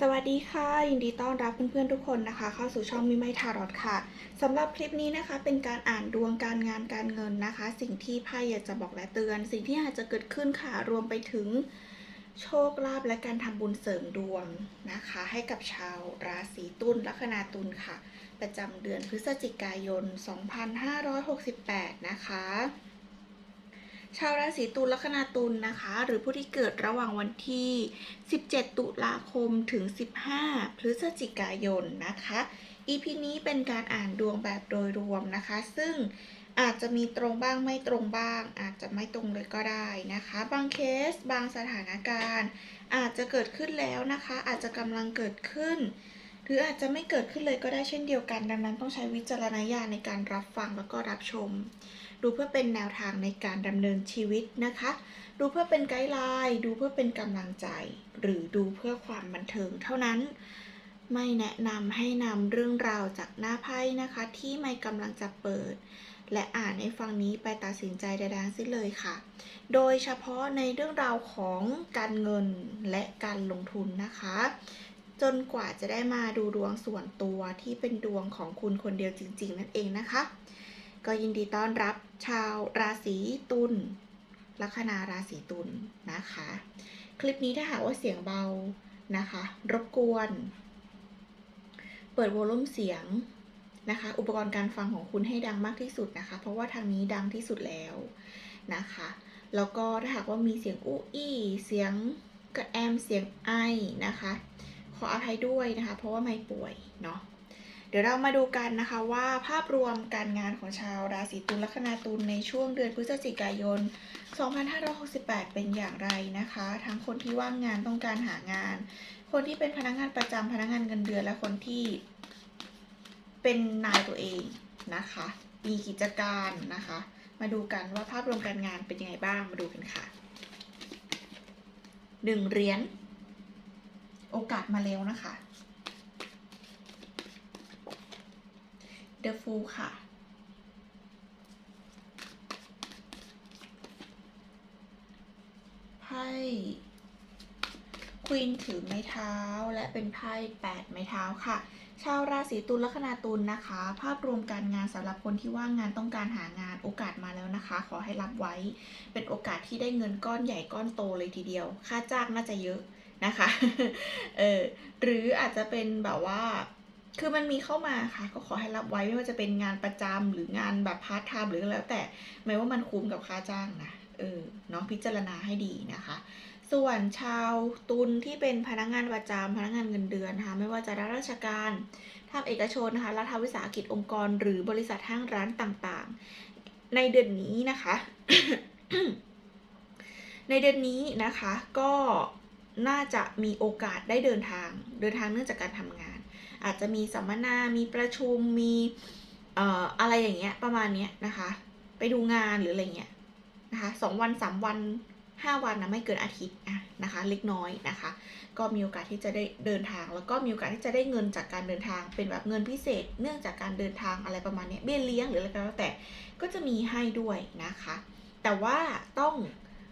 สวัสดีค่ะ ยินดีต้อนรับเพื่อนๆทุกคนนะคะ เข้าสู่ช่องมิไม่ทารอดค่ะสำหรับคลิปนี้นะคะเป็นการอ่านดวงการงานการเงินนะคะ สิ่งที่ไพ่อยากจะบอกและเตือน สิ่งที่อาจจะเกิดขึ้นค่ะรวมไปถึงโชคลาภและการทำบุญเสริมดวงนะคะ ให้กับชาวราศีตุลลัคนาตุลค่ะ ประจำเดือนพฤศจิกายน 2568 นะคะ ชาวราศีตุลลัคนาตุลนะคะ หรือผู้ที่เกิดระหว่างวันที่ 17 ตุลาคมถึง 15 พฤศจิกายนนะคะ EP นี้เป็นการอ่านดวงแบบโดยรวมนะคะ ซึ่งอาจจะมีตรงบ้างไม่ตรงบ้าง อาจจะไม่ตรงเลยก็ได้นะคะ บางเคสบางสถานการณ์ อาจจะเกิดขึ้นแล้วนะคะ อาจจะกำลังเกิดขึ้น หรืออาจจะไม่เกิดขึ้นเลยก็ได้เช่นเดียวกัน ดังนั้นต้องใช้วิจารณญาณในการรับฟังแล้วก็รับชม ดูเพื่อเป็นแนวทางในการดำเนินชีวิตนะคะ ดูเพื่อเป็นไกด์ไลน์ ดูเพื่อเป็นกำลังใจ หรือดูเพื่อความบันเทิงเท่านั้น ไม่แนะนำให้นำเรื่องราวจากหน้าไพ่นะคะ ที่ไม่กำลังจะเปิด และอ่านในฟังนี้ไปตัดสินใจใดๆสิ้นเลยค่ะ โดยเฉพาะในเรื่องราวของการเงินและการลงทุนนะคะจนกว่าจะได้มาดูดวงส่วนตัวที่เป็นดวงของคุณคนเดียวจริง ๆ นั่นเองนะคะ ก็ยินดีต้อนรับ ชาวราศีตุลลัคนาราศีตุลนะคะ คลิปนี้ถ้าหากว่าเสียงเบานะคะ รบกวน เปิดโวลูมเสียงนะคะ อุปกรณ์การฟังของคุณให้ดังมากที่สุดนะคะ เพราะว่าทางนี้ดังที่สุดแล้วนะคะ แล้วก็ถ้าหากว่ามีเสียงอู้อี้เสียงกระแอมเสียงไอนะคะ ขออภัยด้วยนะคะ เพราะว่าไม่ป่วยเนาะ ดี๋ยวเรามาดูกันนะคะว่าภาพรวมการงานของชาวราศีตุลลัคนาตุลในช่วงเดือนพฤศจิกายน 2568 เป็นอย่างไรนะคะ ทั้งคนที่ว่างงานต้องการหางาน คนที่เป็นพนักงานประจำพนักงานเงินเดือนและคนที่เป็นนายตัวเองนะคะ มีกิจการนะคะ มาดูกันว่าภาพรวมการงานเป็นยังไงบ้างมาดูกันค่ะหนึ่งเหรียญโอกาสมาแล้วนะคะ The Fool ค่ะ ไพ่ควีนถือไม้เท้าและเป็นไพ่แปดไม้เท้าค่ะ ชาวราศีตุลลัคนาตุลนะคะ ภาพรวมการงานสำหรับคนที่ว่างงานต้องการหางานโอกาสมาแล้วนะคะ ขอให้รับไว้ เป็นโอกาสที่ได้เงินก้อนใหญ่ก้อนโตเลยทีเดียว ค่าจ้างน่าจะเยอะนะคะ เออหรืออาจจะเป็นแบบว่า คือมันมีเข้ามาค่ะ ก็ขอให้รับไว้ไม่ว่าจะเป็นงานประจำหรืองานแบบพาร์ทไทม์หรืออะไรแล้วแต่ไม่ว่ามันคุ้มกับค่าจ้างนะเออเนาะพิจารณาให้ดีนะคะ ส่วนชาวตุลที่เป็นพนักงานประจำพนักงานเงินเดือนนะคะไม่ว่าจะรับราชการทาเอกชนนะคะรัฐวิสาหกิจองค์กร หรือบริษัทห้างร้านต่างๆ ในเดือนนี้นะคะ ในเดือนนี้นะคะก็น่าจะมีโอกาสได้เดินทางเดินทางเนื่องจากการทำงาน อาจจะมีสัมมนา มีประชุม มีเอ่ออะไรอย่างเงี้ยประมาณเนี้ยนะคะ ไปดูงานหรืออะไรเงี้ยนะคะสองวันสามวันห้าวันนะไม่เกินอาทิตย์อะนะคะ เล็กน้อยนะคะ ก็มีโอกาสที่จะได้เดินทาง แล้วก็มีโอกาสที่จะได้เงินจากการเดินทาง เป็นแบบเงินพิเศษ เนื่องจากการเดินทางอะไรประมาณเนี้ยเบี้ยเลี้ยงหรืออะไรก็แล้วแต่ก็จะมีให้ด้วยนะคะ แต่ว่าต้อง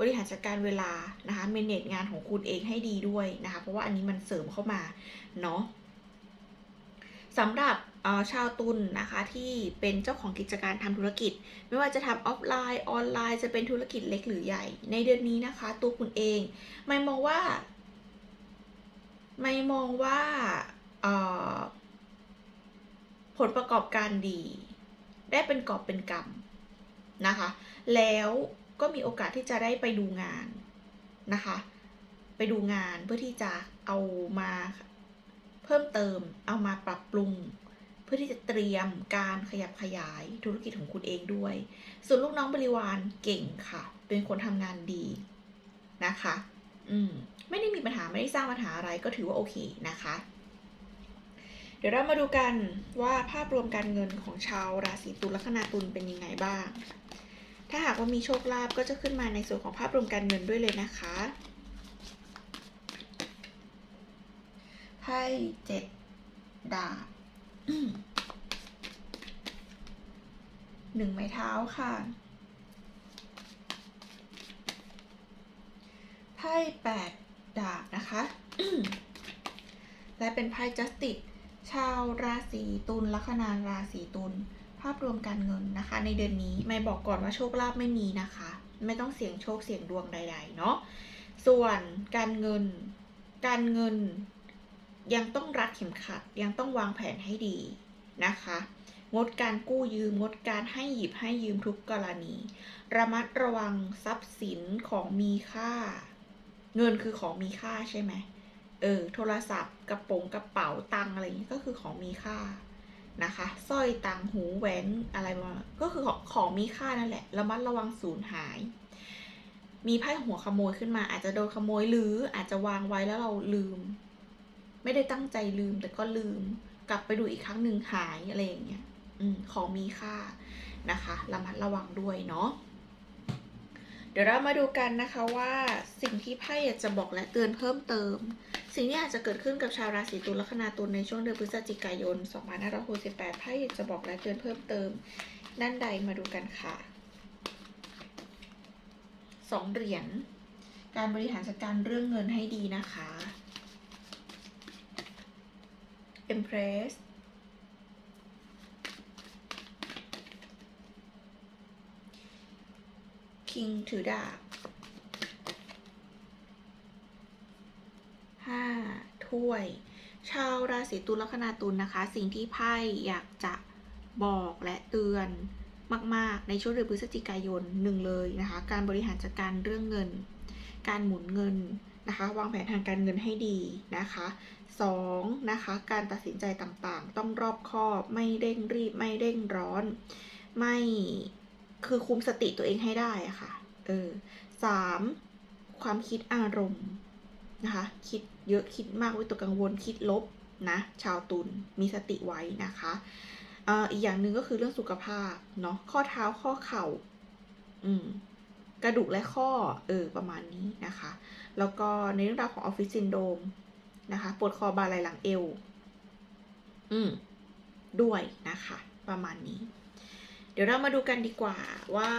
บริหารจัดการเวลานะคะเมนเนจงานของคุณเองให้ดีด้วยนะคะ เพราะว่าอันนี้มันเสริมเข้ามาเนาะ สำหรับชาวตุลนะคะที่เป็นเจ้าของกิจการทำธุรกิจ ไม่ว่าจะทำออฟไลน์ออนไลน์จะเป็นธุรกิจเล็กหรือใหญ่ ในเดือนนี้นะคะ ตัวคุณเองไม่มองว่า ไม่มองว่าผลประกอบการดี ได้เป็นกอบเป็นกำนะคะ แล้วก็มีโอกาสที่จะได้ไปดูงานนะคะ ไปดูงานเพื่อที่จะเอามา เพิ่มเติมเอามาปรับปรุง เพื่อที่จะเตรียมการขยับขยายธุรกิจของคุณเองด้วย ส่วนลูกน้องบริวารเก่งค่ะ เป็นคนทำงานดีนะคะ อืมไม่ได้มีปัญหาไม่ได้สร้างปัญหาอะไรก็ถือว่าโอเคนะคะ เดี๋ยวเรามาดูกันว่าภาพรวมการเงินของชาวราศีตุลลัคนาตุลเป็นยังไงบ้าง ถ้าหากว่ามีโชคลาภก็จะขึ้นมาในส่วนของภาพรวมการเงินด้วยเลยนะคะ ไพ่เจ็ดดาบหนึ่งไม้เท้าค่ะไพ่แปดดาบนะคะ และเป็นไพ่ justice ชาวราศีตุลลัคนาราศีตุลภาพรวมการเงินนะคะ ในเดือนนี้ไม่บอกก่อนว่าโชคลาภไม่มีนะคะ ไม่ต้องเสี่ยงโชคเสี่ยงดวงใด ๆ เนาะส่วนการเงินการเงิน ยังต้องรัดเข็มขัดยังต้องวางแผนให้ดีนะคะ งดการกู้ยืม งดการให้หยิบให้ยืมทุกกรณี ระมัดระวังทรัพย์สินของมีค่า เงินคือของมีค่าใช่ไหมเออโทรศัพท์กระโปรงกระเป๋าตังอะไรอย่างนี้ก็คือของมีค่านะคะสร้อยตังหูแหวนอะไรมาก็คือของของมีค่านั่นแหละระมัดระวังสูญหาย มีไพ่หัวขโมยขึ้นมา อาจจะโดนขโมยหรืออาจจะวางไว้แล้วเราลืม ไม่ได้ตั้งใจลืมแต่ก็ลืม กลับไปดูอีกครั้งหนึ่งหายอะไรอย่างเงี้ยอืมของมีค่านะคะระมัดระวังด้วยเนาะเดี๋ยวเรามาดูกันนะคะว่าสิ่งที่ไพ่อยากจะบอกและเตือนเพิ่มเติม สิ่งที่อาจจะเกิดขึ้นกับชาวราศีตุลลัคนาตุลในช่วงเดือนพฤศจิกายน 2568ไพ่อยากจะบอกและเตือนเพิ่มเติม ด้านใดมาดูกันค่ะสองเหรียญการบริหารจัดการเรื่องเงินให้ดีนะคะ Empress King ถือดาบห้าถ้วย ชาวราศีตุลลัคนาตุลนะคะ สิ่งที่ไพ่อยากจะบอกและเตือนมาก ๆ ในช่วงเดือนพฤศจิกายนหนึ่งเลยนะคะ การบริหารจัดการเรื่องเงิน การหมุนเงินนะคะวางแผนทางการเงินให้ดีนะคะสองนะคะการตัดสินใจต่างๆ ต้องรอบคอบไม่เร่งรีบไม่เร่งร้อน ไม่คือคุมสติตัวเองให้ได้อะค่ะเออสามความคิดอารมณ์นะคะคิดเยอะคิดมากวิตกกังวลคิดลบนะชาวตุลมีสติไว้นะคะอ่ออีกอย่างหนึ่งก็คือเรื่องสุขภาพเนาะข้อเท้าข้อเข่าอืม กระดูกและข้อเออประมาณนี้นะคะ แล้วก็ในเรื่องราวของออฟฟิศซินโดมนะคะปวดคอบ่าไหล่หลังเอว อืม ด้วยนะคะ ประมาณนี้ เดี๋ยวเรามาดูกันดีกว่าว่า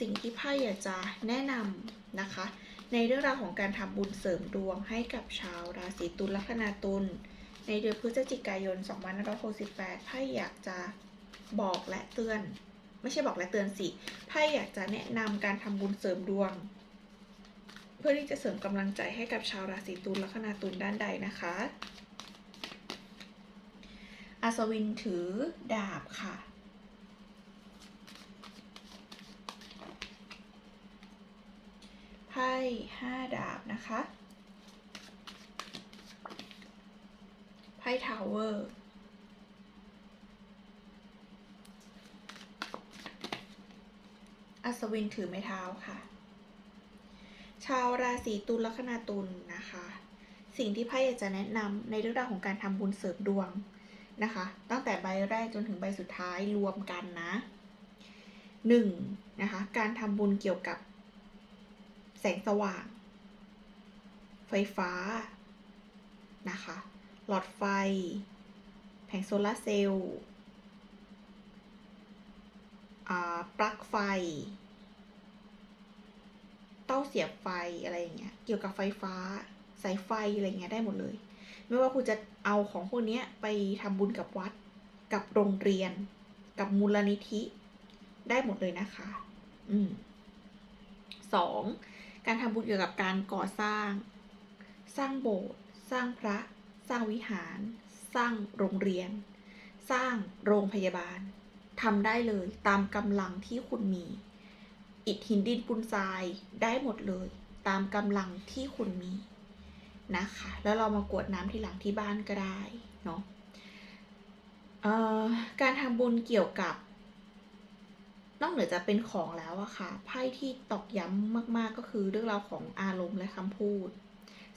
สิ่งที่ไพ่อยากจะแนะนำนะคะ ในเรื่องราวของการทำบุญเสริมดวงให้กับชาวราศีตุลลัคนาตุลในเดือนพฤศจิกายน 2568ไพ่อยากจะบอกและเตือน ไม่ใช่บอกและเตือนสิไพ่อยากจะแนะนำการทำบุญเสริมดวง เพื่อที่จะเสริมกำลังใจให้กับชาวราศีตุลลัคนาตุลด้านใดนะคะอัศวินถือดาบค่ะ ไพ่ห้าดาบนะคะ ไพ่ทาวเวอร์ อัศวินถือไม้เท้าค่ะ ชาวราศีตุลลัคนาตุลนะคะ สิ่งที่ไพ่อยากจะแนะนำในเรื่องราวของการทำบุญเสริมดวงนะคะ ตั้งแต่ใบแรกจนถึงใบสุดท้ายรวมกันนะหนึ่งนะคะ การทำบุญเกี่ยวกับแสงสว่าง ไฟฟ้านะคะ หลอดไฟ แผงโซลาร์เซลล์ ปลั๊กไฟ เต้าเสียบไฟอะไรอย่างเงี้ย เกี่ยวกับไฟฟ้า สายไฟอะไรเงี้ยได้หมดเลย ไม่ว่าคุณจะเอาของพวกเนี้ยไปทำบุญกับวัด กับโรงเรียน กับมูลนิธิได้หมดเลยนะคะ อืมสอง การทำบุญเกี่ยวกับการก่อสร้าง สร้างโบสถ์ สร้างพระ สร้างวิหาร สร้างโรงเรียน สร้างโรงพยาบาล ทำได้เลยตามกำลังที่คุณมี อิฐหินดินปูนทรายได้หมดเลย ตามกำลังที่คุณมีนะคะ แล้วเรามากวดน้ำที่หลังที่บ้านก็ได้เนาะการทำบุญเกี่ยวกับ นอกเหนือจะเป็นของแล้วอะค่ะไพ่ที่ตอกย้ำมาก ๆก็คือเรื่องราวของอารมณ์และคำพูด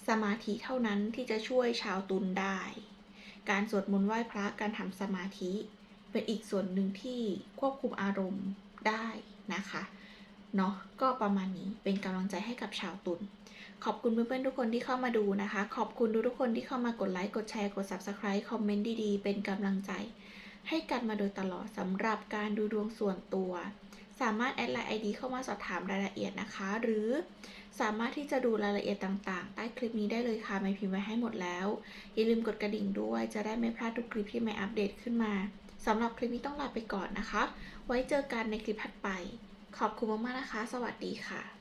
สมาธิเท่านั้นที่จะช่วยชาวตุลได้ การสวดมนต์ไหว้พระการทำสมาธิ เป็นอีกส่วนหนึ่งที่ควบคุมอารมณ์ได้นะคะเนาะก็ประมาณนี้เป็นกำลังใจให้กับชาวตุลขอบคุณเพื่อนๆทุกคนที่เข้ามาดูนะคะ ขอบคุณทุกคนที่เข้ามากดไลค์ กดแชร์ กด Subscribe คอมเมนต์ดีๆ เป็นกำลังใจ ให้กันมาโดยตลอดสำหรับการดูดวงส่วนตัว สามารถแอดไลน์ ID เข้ามาสอบถามรายละเอียดนะคะ หรือสามารถที่จะดูรายละเอียดต่างๆ ใต้คลิปนี้ได้เลยค่ะไม่พิมพ์ไว้ให้หมดแล้ว อย่าลืมกดกระดิ่งด้วย จะได้ไม่พลาดทุกคลิปที่ไม่อัปเดตขึ้นมา สำหรับคลิปนี้ต้องลาไปก่อนนะคะ ไว้เจอกันในคลิปถัดไป ขอบคุณมากๆนะคะ สวัสดีค่ะ